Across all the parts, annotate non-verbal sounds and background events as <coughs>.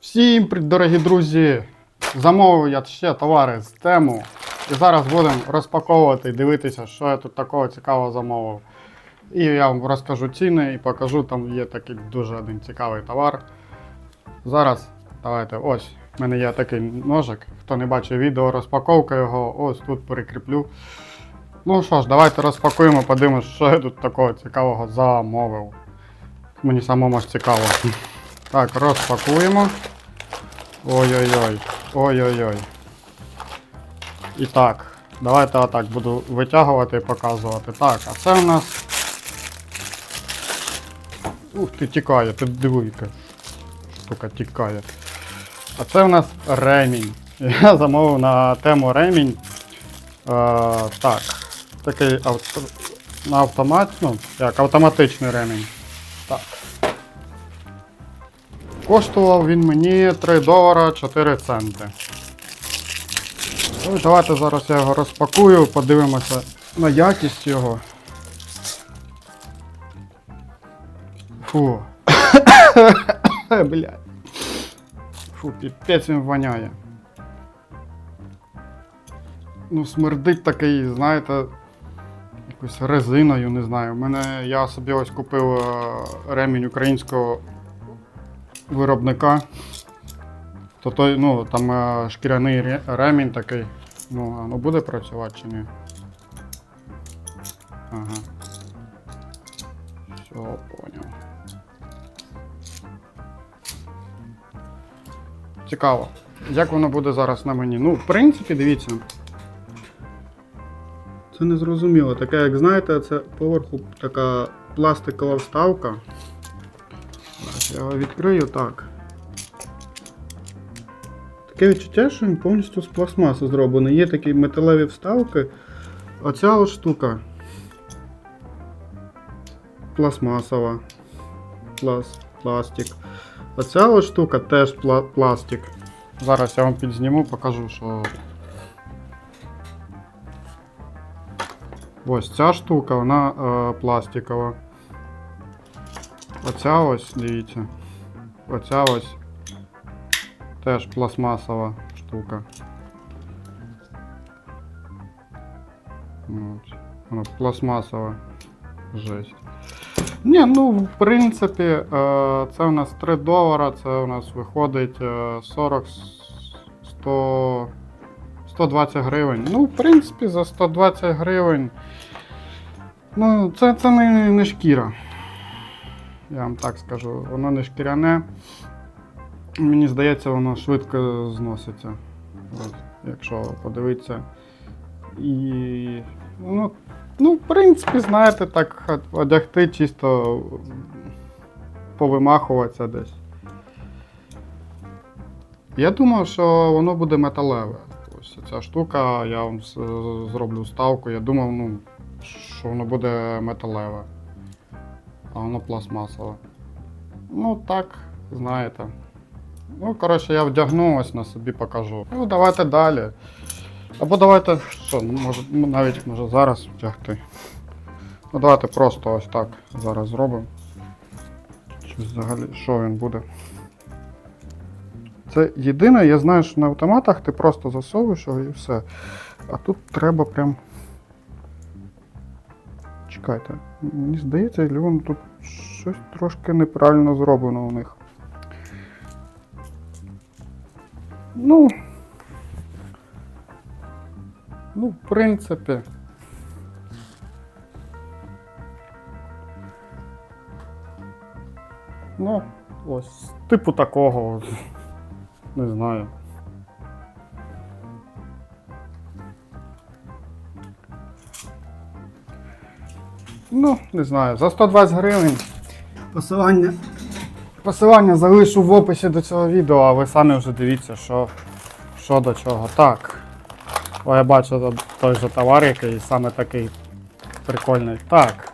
Всім привіт, дорогі друзі! Замовив я ще товари з тему. І зараз будемо розпаковувати і дивитися, що я тут такого цікавого замовив. І я вам розкажу ціни і покажу, там є такий дуже один цікавий товар. Зараз давайте ось. У мене є такий ножик. Хто не бачив відео, розпаковка його, ось тут перекріплю. Ну що ж, давайте розпакуємо, подивимось, що я тут такого цікавого замовив. Мені самому ж цікаво. Так, розпакуємо. Ой-ой-ой. Ой-ой-ой. І так, давайте отак буду витягувати і показувати. Так, а це у нас. Ух ти, тікає, ти дивуйка. Штука тікає. А це у нас ремінь. <laughs> Я замовив на тему ремінь. Е, так, такий авто, на автомат, ну, як автоматичний ремінь. Так. Коштував він мені 3 долара 4 центи. Ну, давайте зараз я його розпакую, подивимося на якість його. Фу. <coughs> Блядь. Фу, піпець він воняє. Ну, смердить такий, знаєте, якоюсь резиною, не знаю. У мене я собі ось купив е, ремінь українського виробника. То той, ну, там е, шкіряний ремінь такий. Ну, а ну буде працювати чи ні? Ага. Все, поняв. Цікаво. Як воно буде зараз на мені? Ну, в принципі, дивіться. Це не зрозуміло. Таке, як знаєте, це поверху така пластикова вставка. Я відкрию так. Таке відчуття, що він повністю з пластмаси зроблений. Є такі металеві вставки. Оця штука. Пластмасова. Плас, пластик. Оця штука теж пла- пластик. Зараз я вам підзніму, покажу, що. Ось ця штука, вона е, пластикова. Оця ось, дивіться. Оця ось теж пластмасова штука. От. Пластмасова. Жесть. Ні, ну, в принципі, е, це у нас 3 долара, це у нас виходить е, 40 100 120 гривень. Ну, в принципі, за 120 гривень. Ну, це, це не, не шкіра. Я вам так скажу, воно не шкіряне. Мені здається, воно швидко зноситься. От, якщо подивитися. І. Ну, ну, в принципі, знаєте, так одягти чисто повимахуватися десь. Я думав, що воно буде металеве. Ось ця штука, я вам зроблю ставку. Я думав, ну, що воно буде металеве. А воно пластмасове. Ну так, знаєте. Ну, коротше, я вдягну, ось на собі покажу. Ну, давайте далі. Або давайте, що, може, ну, навіть може зараз вдягти. Ну, давайте просто ось так зараз зробимо. Чи взагалі, що він буде? Це єдине, я знаю, що на автоматах ти просто засовуєш його і все. А тут треба прям. Чекайте, мені здається, Львон тут щось трошки неправильно зроблено у них. Ну. Ну, в принципі. Ну, ось, типу такого. Не знаю. Ну, не знаю, за 120 гривень. Посилання. Посилання залишу в описі до цього відео, а ви самі вже дивіться, що, що до чого. Так. О, я бачу той же товар, який саме такий прикольний. Так.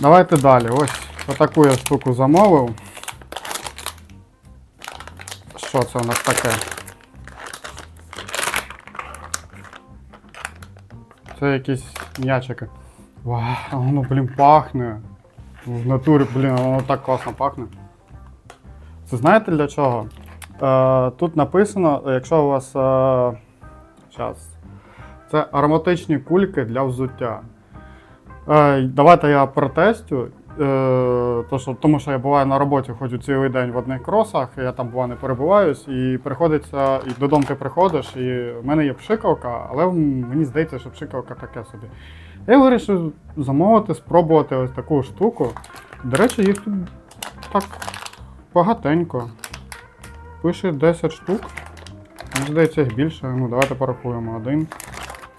Давайте далі. Ось отаку я штуку замовив. Що це у нас таке? Це якісь м'ячики. Вау, воно, блін, пахне. В натурі, блін, воно так класно пахне. Це знаєте для чого? Е, тут написано, якщо у вас. Е, щас, це ароматичні кульки для взуття. Е, давайте я протестю. Е, то, що, тому що я буваю на роботі, ходжу цілий день в одних кросах, я там буває не перебуваюсь, і приходиться, і додому ти приходиш, і в мене є пшикалка, але мені здається, що пшикалка таке собі. Я вирішив замовити, спробувати ось таку штуку. До речі, їх тут так багатенько. Пише 10 штук. Мені здається, їх більше. Ну, давайте порахуємо. 1,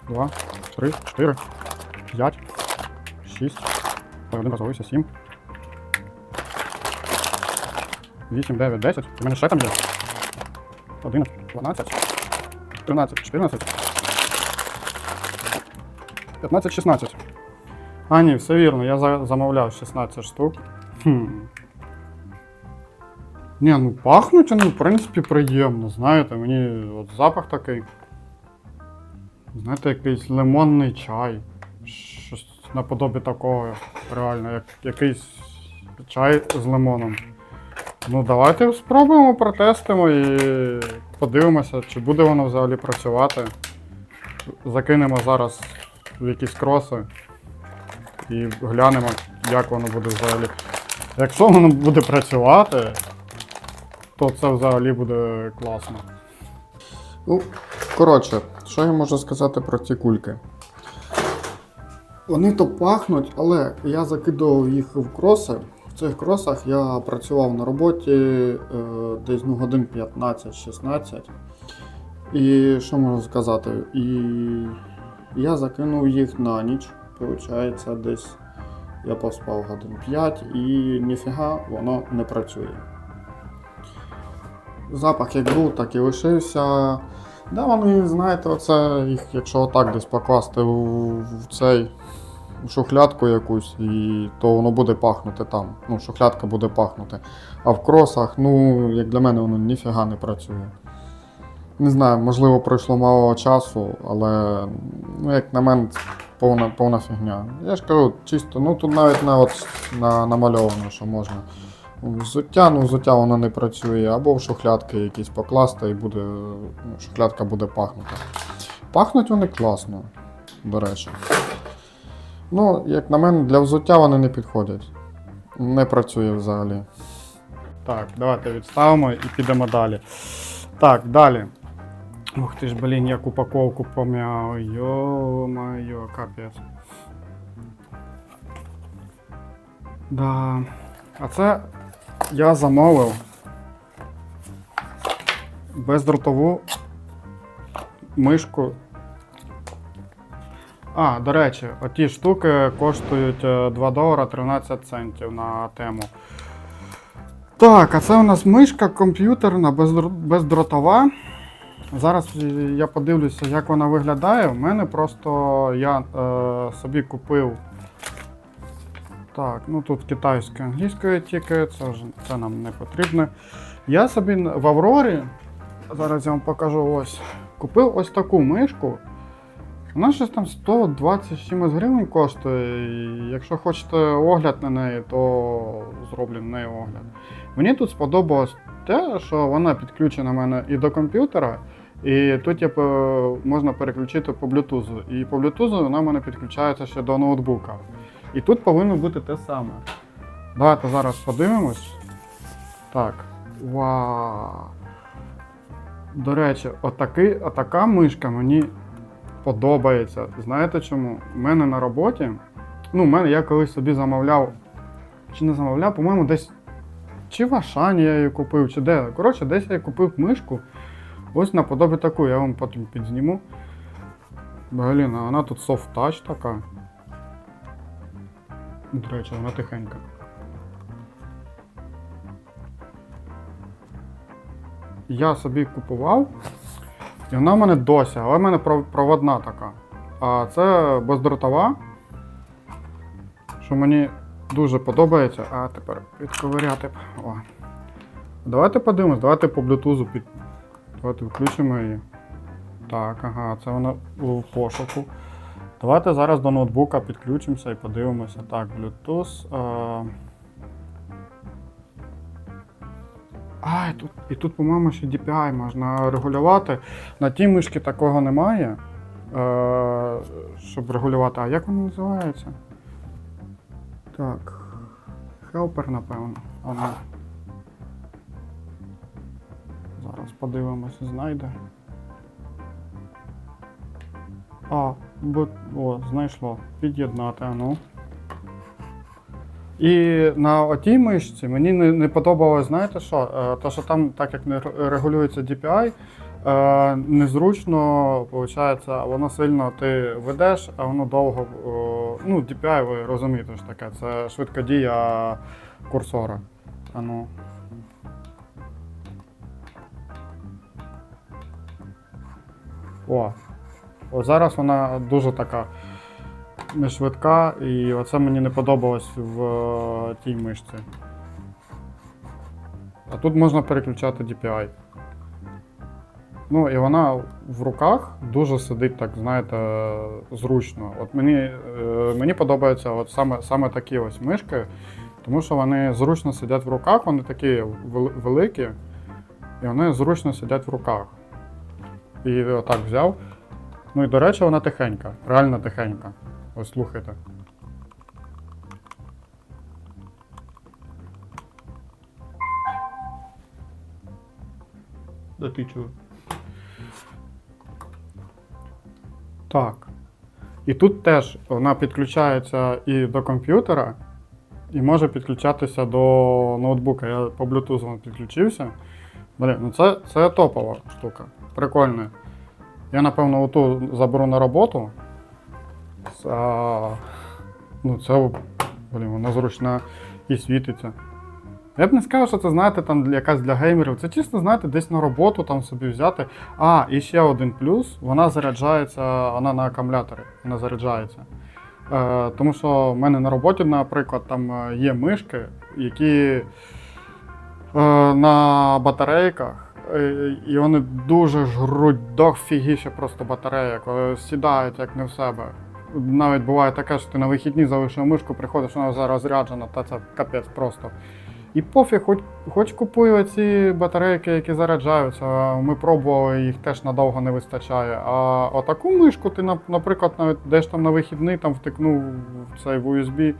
2, 3, 4, 5, 6. Один розвалився, 7. 8, 9, 10. У мене ще там є. 11, 12, 13, 14. 15, 16. А, ні, все вірно, я замовляв 16 штук. Хм. Ні, ну пахнуть вони, в принципі, приємно, знаєте, мені от запах такий. Знаєте, якийсь лимонний чай. Щось наподобі такого, реально, як якийсь чай з лимоном. Ну, давайте спробуємо, протестимо і подивимося, чи буде воно взагалі працювати. Закинемо зараз в якісь кроси і глянемо, як воно буде взагалі. Якщо воно буде працювати, то це взагалі буде класно. Ну, коротше, що я можу сказати про ці кульки? Вони то пахнуть, але я закидував їх в кроси. В цих кросах я працював на роботі е, десь ну, годин 15-16. І що можу сказати? І я закинув їх на ніч. Получається, десь я поспав годин 5 і ніфіга воно не працює. Запах як був, так і лишився. Да, вони, знаєте, оце їх, якщо отак десь покласти в, в цей в шухлядку якусь, і, то воно буде пахнути там. Ну, шухлядка буде пахнути. А в кросах, ну, як для мене, воно ніфіга не працює. Не знаю, можливо, пройшло мало часу, але, ну, як на мене, повна, повна фігня. Я ж кажу, чисто, ну тут навіть на, от, на, намальовано, що можна. Взуття, ну взуття воно не працює, або в шухлядки якісь покласти і буде, ну, шухлядка буде пахнути. Пахнуть вони класно, до речі. Ну, як на мене, для взуття вони не підходять. Не працює взагалі. Так, давайте відставимо і підемо далі. Так, далі. Ух ти ж, блін, як упаковку пом'яв. Йо-майо, капець. Да. А це я замовив бездротову мишку. А, до речі, оті штуки коштують е, 2 долара 13 центів на тему. Так, а це у нас мишка комп'ютерна бездро- бездротова. Зараз е, я подивлюся, як вона виглядає. У мене просто я е, собі купив. Так, ну тут китайською англійською тільки, це це нам не потрібно. Я собі в Аврорі, зараз я вам покажу ось, купив ось таку мишку. Вона щось там 120 з чимось гривень коштує. Якщо хочете огляд на неї, то зроблю на неї огляд. Мені тут сподобалось те, що вона підключена в мене і до комп'ютера, і тут по- можна переключити по Bluetooth. І по Bluetooth вона в мене підключається ще до ноутбука. І тут повинно бути те саме. Давайте зараз подивимось. Так. Вау. До речі, отакий, отака мишка мені подобається. Знаєте чому? У мене на роботі. Ну, мене я колись собі замовляв. Чи не замовляв, по-моєму, десь. Чи в Ашані я її купив, чи де. Коротше, десь я купив мишку. Ось наподобі таку, я вам потім підзніму. Блін, вона тут touch така. До речі, вона тихенька. Я собі купував, і вона в мене досі, але в мене проводна така. А це бездротова, що мені дуже подобається. А тепер відковиряти. О. Давайте подивимось, давайте по Bluetooth під. Давайте включимо її. Так, ага, це вона у пошуку. Давайте зараз до ноутбука підключимося і подивимося. Так, Bluetooth. Е... А, і тут, і тут, по-моєму, ще DPI можна регулювати. На тій мишці такого немає. Е, щоб регулювати. А як воно називається? Так. Helper, напевно. Ага. Зараз подивимося, знайде. А, бо, о, знайшло. Під'єднати, ну. І на отій мишці мені не, не подобалось, знаєте що? Е, То, що там, так як не регулюється DPI, е, незручно, виходить, воно сильно ти ведеш, а воно довго. ну, DPI, ви розумієте ж таке, це швидкодія курсора. А ну. О, о, зараз вона дуже така не швидка, і оце мені не подобалось в е, тій мишці. А тут можна переключати DPI. Ну, і вона в руках дуже сидить, так, знаєте, зручно. От мені, е, мені подобаються от саме, саме такі ось мишки, тому що вони зручно сидять в руках, вони такі вел- великі, і вони зручно сидять в руках. І отак взяв. Ну і до речі, вона тихенька, реально тихенька. Ось слухайте. Чого? Так. І тут теж вона підключається і до комп'ютера, і може підключатися до ноутбука. Я по Bluetooth підключився. Блін, ну це, це топова штука. Прикольно. Я, напевно, оту заберу на роботу. А, ну, це, блін, вона зручна і світиться. Я б не сказав, що це, знаєте, там якась для геймерів. Це чисто, знаєте, десь на роботу там собі взяти. А, і ще один плюс, вона заряджається, вона на акумуляторі, вона заряджається. Е, тому що в мене на роботі, наприклад, там е, є мишки, які на батарейках, е, і вони дуже жруть дофігіше просто батареїк, е, сідають як не в себе. Навіть буває таке, що ти на вихідні залишив мишку, приходиш, вона вже розряджена, та це капець просто. І пофіг, хоч, хоч купую оці батарейки, які заряджаються. Ми пробували, їх теж надовго не вистачає. А отаку мишку ти, наприклад, навіть десь там на вихідний там втикнув в цей в USB,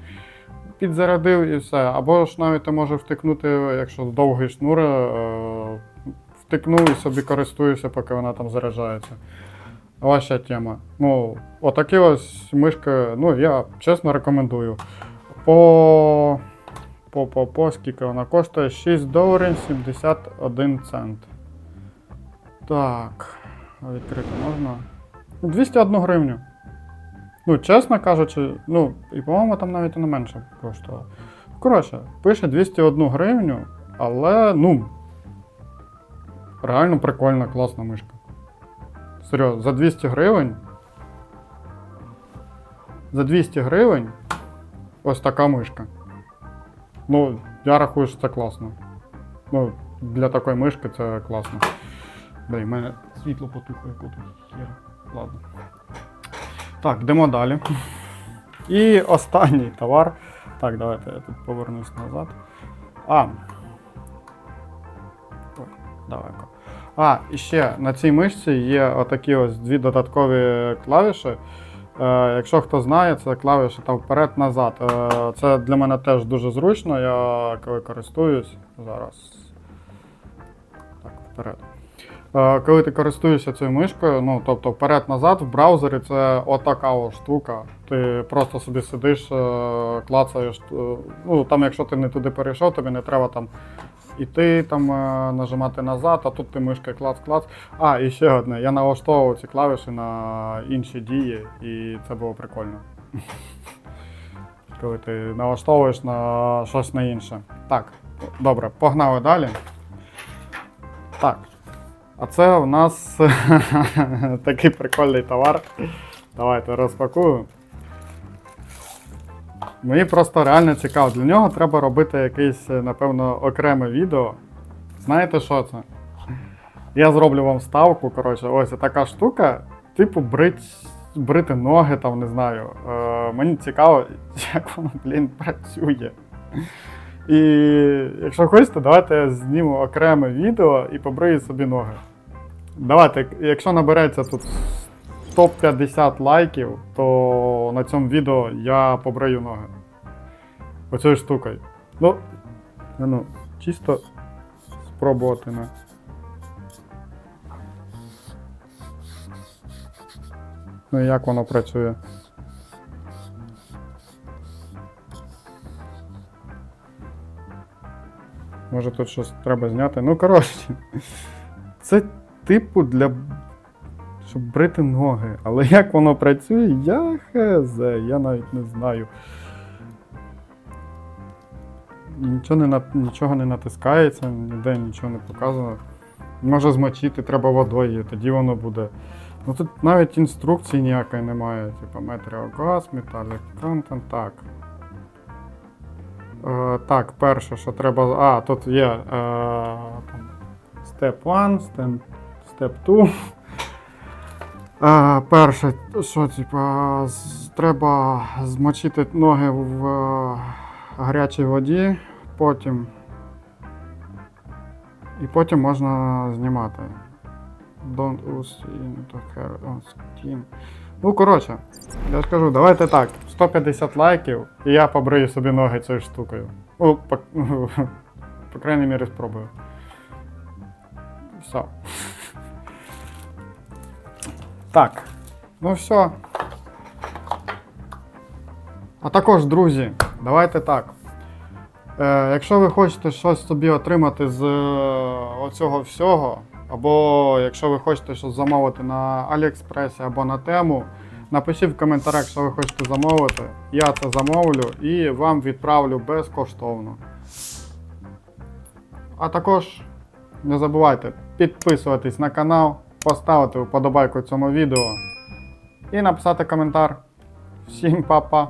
підзарядив і все. Або ж навіть ти можеш втикнути, якщо довгий шнур, е, втикнув і собі користуєшся, поки вона там заряджається. Ваша тема. Ну, отакі ось мишки, ну, я чесно рекомендую. По по, по, по скільки вона коштує 6 доларів 71 цент. Так. Відкрити можна. 201 гривню. Ну, чесно кажучи, ну, і по-моєму там навіть і не менше коштувало. Коротше, пише 201 гривню, але, ну. Реально прикольна, класна мишка. Серйозно, за 200 гривень. За 200 гривень ось така мишка. Ну, я рахую, що це класно. Ну, для такої мишки це класно. Блін, в мене світло потухає, тут. Ладно. Так, йдемо далі. І останній товар. Так, давайте я тут повернусь назад. А. Ой, далеко. А, і ще на цій мишці є отакі ось дві додаткові клавіші. Е, якщо хто знає, це клавіші там вперед-назад. Е, це для мене теж дуже зручно. Я коли користуюсь зараз. Так, вперед. Е, коли ти користуєшся цією мишкою, ну тобто вперед-назад в браузері це отака ось штука. Ти просто собі сидиш, е, клацаєш. е, Ну там, якщо ти не туди перейшов, тобі не треба там іти, там нажимати назад, а тут ти мишкою клац-клац. А, і ще одне. Я налаштовував ці клавіші на інші дії, і це було прикольно. Коли ти налаштовуєш на щось на інше. Так, добре, погнали далі. Так. А це у нас <laughs> такий прикольний товар. Давайте розпакуємо. Мені просто реально цікаво. Для нього треба робити якесь, напевно, окреме відео. Знаєте, що це? Я зроблю вам ставку, коротше, ось така штука, типу брить, брити ноги, там, не знаю. Е, мені цікаво, <laughs> як воно, блін, працює. І якщо хочете, давайте я зніму окреме відео і побрию собі ноги. Давайте, якщо набереться тут 150 лайків, то на цьому відео я побрию ноги. Оцією штукою. Ну, ну, чисто спробувати не. Ну і як воно працює? Може тут щось треба зняти. Ну, коротше. <laughs> Це типу для. Щоб брити ноги. Але як воно працює, я хз, я навіть не знаю. Нічого не, нічого не натискається, ніде нічого не показано. Може змочити треба водою, тоді воно буде. Ну тут навіть інструкції ніякої немає. Типа метріогаз, металік контент. Так. Е, так, перше, що треба. А, тут є е, там, step 1, step, step 2. Е, перше, що, типа, треба змочити ноги в е, гарячій воді, потім. І потім можна знімати. Don't use into on skin. Ну, коротше, я скажу, давайте так. 150 лайків, і я побрию собі ноги цією штукою. Ну, по, <laughs> по крайній мірі спробую. Все. Так. Ну все. А також, друзі, давайте так. Е, якщо ви хочете щось собі отримати з е, оцього всього, або якщо ви хочете щось замовити на Аліекспресі або на тему, напишіть в коментарях, що ви хочете замовити. Я це замовлю і вам відправлю безкоштовно. А також не забувайте підписуватись на канал, поставити вподобайку цьому відео і написати коментар. Всім па-па!